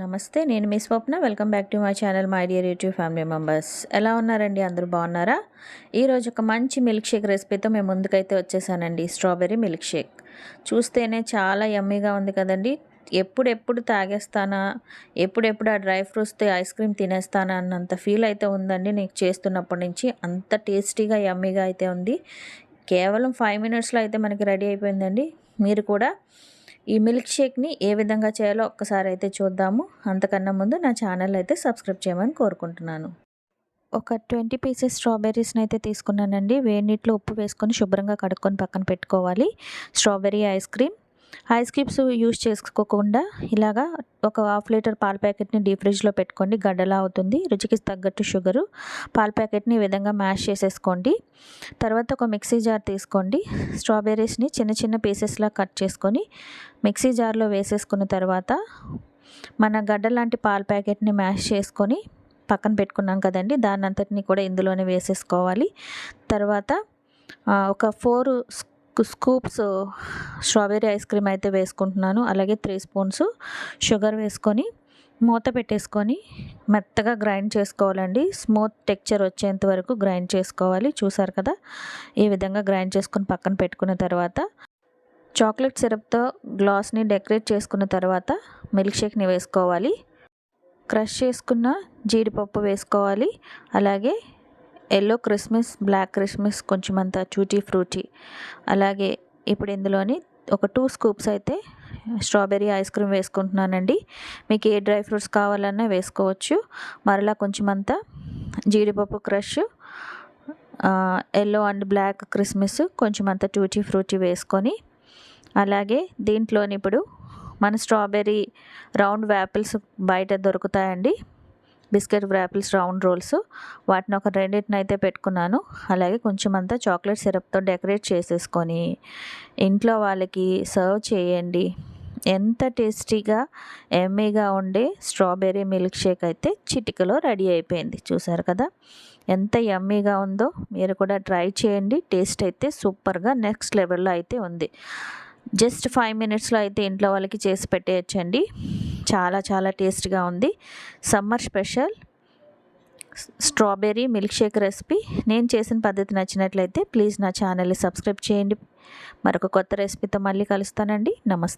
నమస్తే నేను మీ Swapna. Welcome back to my channel my dear YouTube family members. ఎలా ఉన్నారండి? అందరూ బాగున్నారా? ఈరోజు ఒక మంచి మిల్క్ షేక్ రెసిపీతో మేము ముందుకైతే వచ్చేసానండి. Strawberry milk shake. చూస్తేనే చాలా యమ్మీగా ఉంది కదండి. ఎప్పుడెప్పుడు తాగేస్తానా? ఎప్పుడెప్పుడు ఆ డ్రై ఫ్రూట్స్తో ఐస్ క్రీమ్ తినేస్తానా అన్నంత ఫీల్ అయితే ఉందండి నీకు చేస్తున్నప్పటి నుంచి. అంత టేస్టీగా యమ్మీగా అయితే ఉంది. కేవలం ఫైవ్ మినిట్స్లో అయితే మనకి రెడీ అయిపోయిందండి. మీరు కూడా ఈ మిల్క్ షేక్ని ఏ విధంగా చేయాలో ఒక్కసారి అయితే చూద్దాము. అంతకన్నా ముందు నా ఛానల్ అయితే సబ్స్క్రైబ్ చేయమని కోరుకుంటున్నాను. ఒక ట్వంటీ పీసెస్ స్ట్రాబెర్రీస్ని అయితే తీసుకున్నానండి. వేడి నీటిలో ఉప్పు వేసుకొని శుభ్రంగా కడుక్కొని పక్కన పెట్టుకోవాలి. Strawberry ice cream ice cubes use చేసుకోకుండా ఇలాగా ఒక హాఫ్ లీటర్ పాల ప్యాకెట్ని డీప్ ఫ్రిడ్జ్లో పెట్టుకోండి. గడ్డలా అవుతుంది. రుచికి తగ్గట్టు షుగరు. పాల ప్యాకెట్ని ఈ విధంగా మ్యాష్ చేసేసుకోండి. తర్వాత ఒక మిక్సీ జార్ తీసుకోండి. స్ట్రాబెర్రీస్ని చిన్న చిన్న పీసెస్లా కట్ చేసుకొని మిక్సీ జార్లో వేసేసుకున్న తర్వాత మన గడ్డ లాంటి పాల ప్యాకెట్ని మ్యాష్ చేసుకొని పక్కన పెట్టుకున్నాం కదండి. దాని అంతటిని కూడా ఇందులోనే వేసేసుకోవాలి. తర్వాత ఒక four scoops strawberry ice cream అయితే వేసుకుంటున్నాను. అలాగే త్రీ స్పూన్స్ షుగర్ వేసుకొని మూత పెట్టేసుకొని మెత్తగా గ్రైండ్ చేసుకోవాలండి. స్మూత్ టెక్చర్ వచ్చేంత వరకు గ్రైండ్ చేసుకోవాలి. చూసారు కదా? ఈ విధంగా గ్రైండ్ చేసుకొని పక్కన పెట్టుకున్న తర్వాత చాక్లెట్ సిరప్తో గ్లాస్ని డెకరేట్ చేసుకున్న తర్వాత మిల్క్ షేక్ని వేసుకోవాలి. క్రష్ చేసుకున్న జీడిపప్పు వేసుకోవాలి. అలాగే ఎల్లో క్రిస్మస్ బ్లాక్ క్రిస్మస్ కొంచెం అంత చూటీ ఫ్రూటీ. అలాగే ఇప్పుడు ఇందులోని ఒక టూ స్కూప్స్ అయితే స్ట్రాబెర్రీ ఐస్ క్రీమ్ వేసుకుంటున్నానండి. మీకు ఏ డ్రై ఫ్రూట్స్ కావాలన్నా వేసుకోవచ్చు. మరలా కొంచెం అంతా జీడిపప్పు crush yellow and black Christmas కొంచెం అంత టూటీ ఫ్రూటీ వేసుకొని అలాగే దీంట్లోని ఇప్పుడు మన స్ట్రాబెర్రీ రౌండ్ వ్యాపిల్స్ బయట దొరుకుతాయండి. Biscuit waffles round rolls. వాటిని ఒక రెండింటిని అయితే పెట్టుకున్నాను. అలాగే కొంచెం అంతా చాక్లెట్ సిరప్తో డెకరేట్ చేసేసుకొని ఇంట్లో వాళ్ళకి సర్వ్ చేయండి. ఎంత టేస్టీగా ఎమ్మీగా ఉండే స్ట్రాబెర్రీ మిల్క్ షేక్ అయితే చిటికలో రెడీ అయిపోయింది. చూసారు కదా? ఎంత యమ్మీగా ఉందో మీరు కూడా ట్రై చేయండి. టేస్ట్ అయితే సూపర్గా నెక్స్ట్ లెవెల్లో అయితే ఉంది. జస్ట్ ఫైవ్ మినిట్స్లో అయితే ఇంట్లో వాళ్ళకి చేసి పెట్టేయచ్చండి. చాలా చాలా టేస్ట్గా ఉంది. Summer special. Strawberry milkshake recipe. నేను చేసిన పద్ధతి నచ్చినట్లయితే ప్లీజ్ నా ఛానల్ని సబ్స్క్రైబ్ చేయండి. మరొక కొత్త రెసిపీతో మళ్ళీ కలుస్తానండి. నమస్తే.